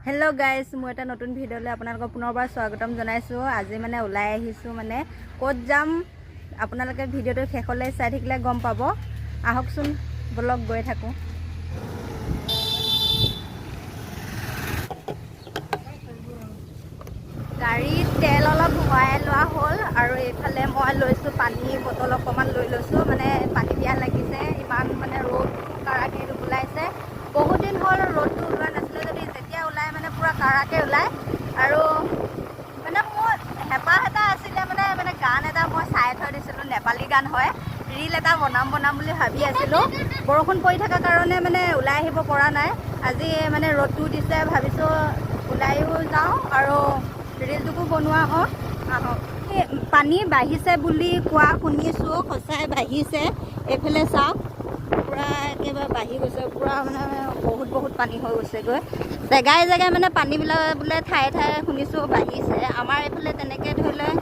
Hello guys মই এটা নতুন ভিডিঅ'লৈ আপোনালোকক পুনৰবাৰ স্বাগতম জনাইছোঁ। আজি মানে ওলাই আহিছোঁ মানে। ক'ত যাম? আপোনালোকে ভিডিঅ'টো শেষলৈ চাই থাকিলে গম পাব। আহকচোন বলক গৈ থাকোঁ। গাড়ীত তেল অলপ ভৰাই লোৱা হ'ল আৰু এইফালে মই লৈছোঁ পানী বটল অকণমান লৈ লৈছোঁ। মানে পানী দিয়া লাগিছে ইমান মানে ৰ'দ কাৰাকে ওলাইছে বহুত দিন হ'ল ৰ'দটো ওলোৱা নাছিলে যদি যেতিয়া ওলাই মানে কাৰাকে ওলায়। আৰু মানে মোৰ হেঁপাহ এটা আছিলে মানে মানে গান এটা মই চাই থৈ দিছিলোঁ নেপালী গান হয়। ৰীল এটা বনাম বনাম বুলি ভাবি আছিলোঁ। বৰষুণ পৰি থকাৰ কাৰণে মানে ওলাই আহিব পৰা নাই। আজি মানে ৰ'দটো দিছে ভাবিছোঁ ওলাইও যাওঁ আৰু ৰীলটোকো বনোৱা হওক আহক। পানী বাঢ়িছে বুলি কোৱা শুনিছোঁ সঁচাই বাঢ়িছে। এইফালে চাওক পূৰা একেবাৰে বাঢ়ি গৈছে পূৰা মানে বহুত বহুত পানী হৈ গৈছেগৈ। জেগাই জেগাই মানে পানীবিলাক বোলে ঠায়ে ঠায়ে শুনিছোঁ বাঢ়িছে। আমাৰ এইফালে তেনেকৈ ধৰি লয়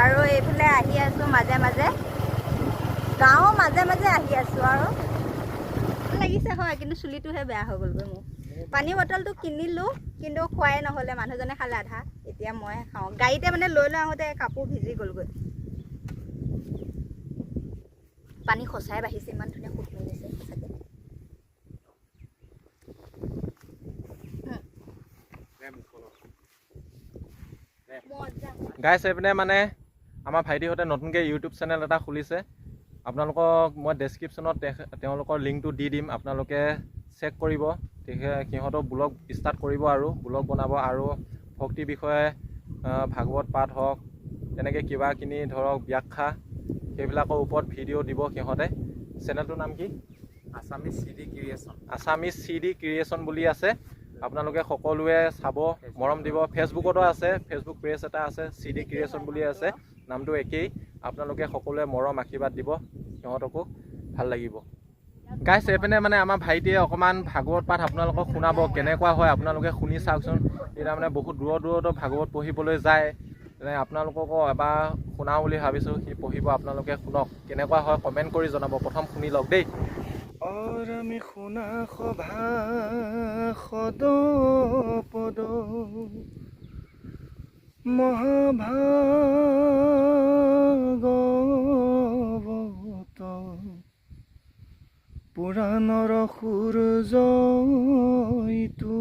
আৰু এইফালে আহি আছোঁ মাজে মাজে। গাঁৱৰ মাজে মাজে আহি আছোঁ আৰু। লাগিছে হয় কিন্তু চুলিটোহে বেয়া হৈ গ'লগৈ মোৰ। পানী বটলটো কিনিলোঁ কিন্তু খোৱাই নহ'লে মানুহজনে খালে আধা। এতিয়া মই খাওঁ। গাড়ীতে মানে লৈ লৈ আহোঁতে কাপোৰ ভিজি গ'লগৈ। পানী সঁচাই বাঢ়িছে ইমান ধুনীয়া সুত মেলিছে গাইছ এইপিনে মানে আমাৰ ভাইটিহঁতে নতুনকৈ ইউটিউব চেনেল এটা খুলিছে। আপোনালোকক মই ডেছক্ৰিপশ্যনত তেওঁলোকৰ লিংকটো দি দিম আপোনালোকে চেক কৰিব। তেখে সিহঁতৰ ব্লগ ষ্টাৰ্ট কৰিব আৰু ব্লগ বনাব আৰু ভক্তি বিষয়ে ভাগৱত পাঠ হওক তেনেকৈ কিবা কিনি ধৰক ব্যাখ্যা সেইবিলাকৰ ওপৰত ভিডিঅ' দিব সিহঁতে। চেনেলটোৰ নাম কি? Assamese C D creation Assamese C D creation বুলি আছে। আপোনালোকে সকলোৱে চাব মৰম দিব। ফেচবুকতো আছে ফেচবুক পেজ এটা আছে চি ডি ক্ৰিয়েশ্যন বুলি আছে নামটো একেই। আপোনালোকে সকলোৱে মৰম আশীৰ্বাদ দিব সিহঁতকো ভাল লাগিব। গাইছ এইপিনে মানে আমাৰ ভাইটিয়ে অকণমান ভাগৱত পাঠ আপোনালোকক শুনাব কেনেকুৱা হয় আপোনালোকে শুনি চাওকচোন। এতিয়া মানে বহুত দূৰৰ দূৰতো ভাগৱত পঢ়িবলৈ যায়। আপোনালোককো এবাৰ শুনাওঁ বুলি ভাবিছোঁ সি পঢ়িব আপোনালোকে শুনক। কেনেকুৱা হয় কমেণ্ট কৰি জনাব। প্ৰথম শুনি লওক দেই। অৰামি শুনা সভা সদ পদ মহাভাগৱত পুৰাণৰ সুৰ জয়টো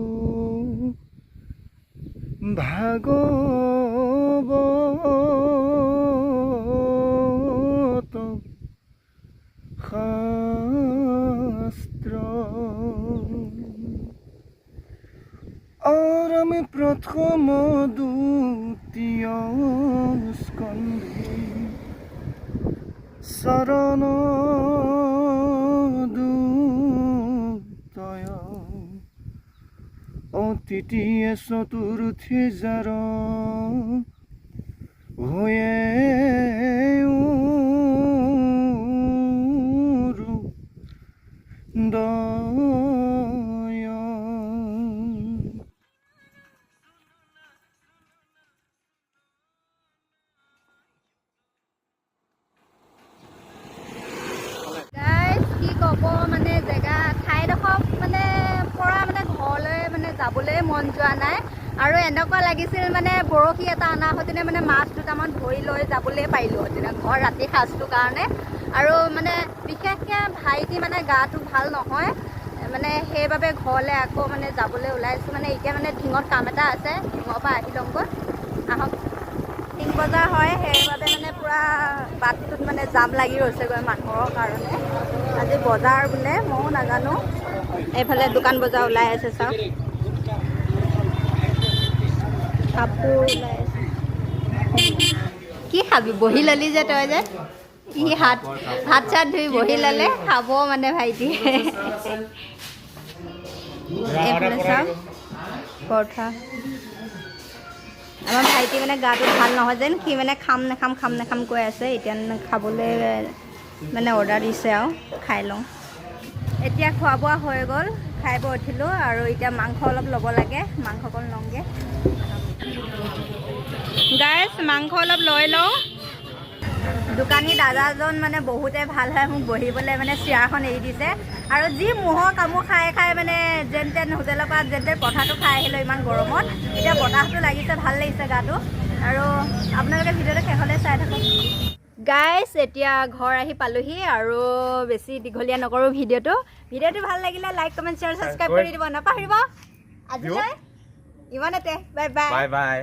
ভাগৱত আর আমি প্রথম দ্বিতীয় স্কন্ধে শরণ অতিটিয়ে চতুর্থী যার হয়ে যাবলৈ মন যোৱা নাই। আৰু এনেকুৱা লাগিছিল মানে বৰশী এটা অনা হেঁতেনে মানে মাছ দুটামান ধৰি লৈ যাবলৈ পাৰিলোঁহেঁতেন ঘৰ ৰাতি সাজটোৰ কাৰণে। আৰু মানে বিশেষকৈ ভাইটি মানে গাটো ভাল নহয়। মানে সেইবাবে ঘৰলৈ আকৌ মানে যাবলৈ ওলাইছোঁ। মানে এতিয়া মানে ঢিঙত কাম এটা আছে ঢিঙৰ পৰা আহি লওঁগৈ আহক। টিং বজাৰ হয় সেইবাবে মানে পূৰা বাটটোত মানে জাম লাগি ৰৈছেগৈ মানুহৰ কাৰণে। আজি বজাৰ বোলে ময়ো নাজানো। এইফালে দোকান বজাৰ ওলাই আছে চাওক। কি খাবি? বহি ল'লি যে তই যে। কি হাত হাত চাত ধুই বহি ল'লে খাব মানে পৰঠা। আমাৰ ভাইটি মানে গাটো ভাল নহয় যেন সি মানে খাম নাখাম খাম নাখাম কৈ আছে। এতিয়া খাবলৈ মানে অৰ্ডাৰ দিছে আৰু খাই লওঁ। এতিয়া খোৱা বোৱা হৈ গ'ল খাই বৈ উঠিলোঁ আৰু এতিয়া মাংস অলপ ল'ব লাগে মাংস অকণ লওঁগৈ। গাইছ মাংস অলপ লৈ লওঁ। দোকানী দাদাজন মানে বহুতে ভাল হয় মোক বহিবলৈ মানে চিয়াৰখন এৰি দিছে। আৰু যি ম'হৰ কামোৰ খাই খাই মানে যেন তেন হোটেলৰ পৰা যেন তেন পথাৰটো খাই আহিলোঁ ইমান গৰমত। এতিয়া বতাহটো লাগিছে ভাল লাগিছে গাটো। আৰু আপোনালোকে ভিডিঅ'টো শেষলৈ চাই থাকক। গাইছ এতিয়া ঘৰ আহি পালোহি আৰু বেছি দীঘলীয়া নকৰোঁ ভিডিঅ'টো। ভিডিঅ'টো ভাল লাগিলে লাইক কমেণ্ট শ্বেয়াৰ ছাবস্ক্ৰাইব কৰি দিব নাপাহৰিব আজিলৈ ইমানতে বাই বাই বাই বাই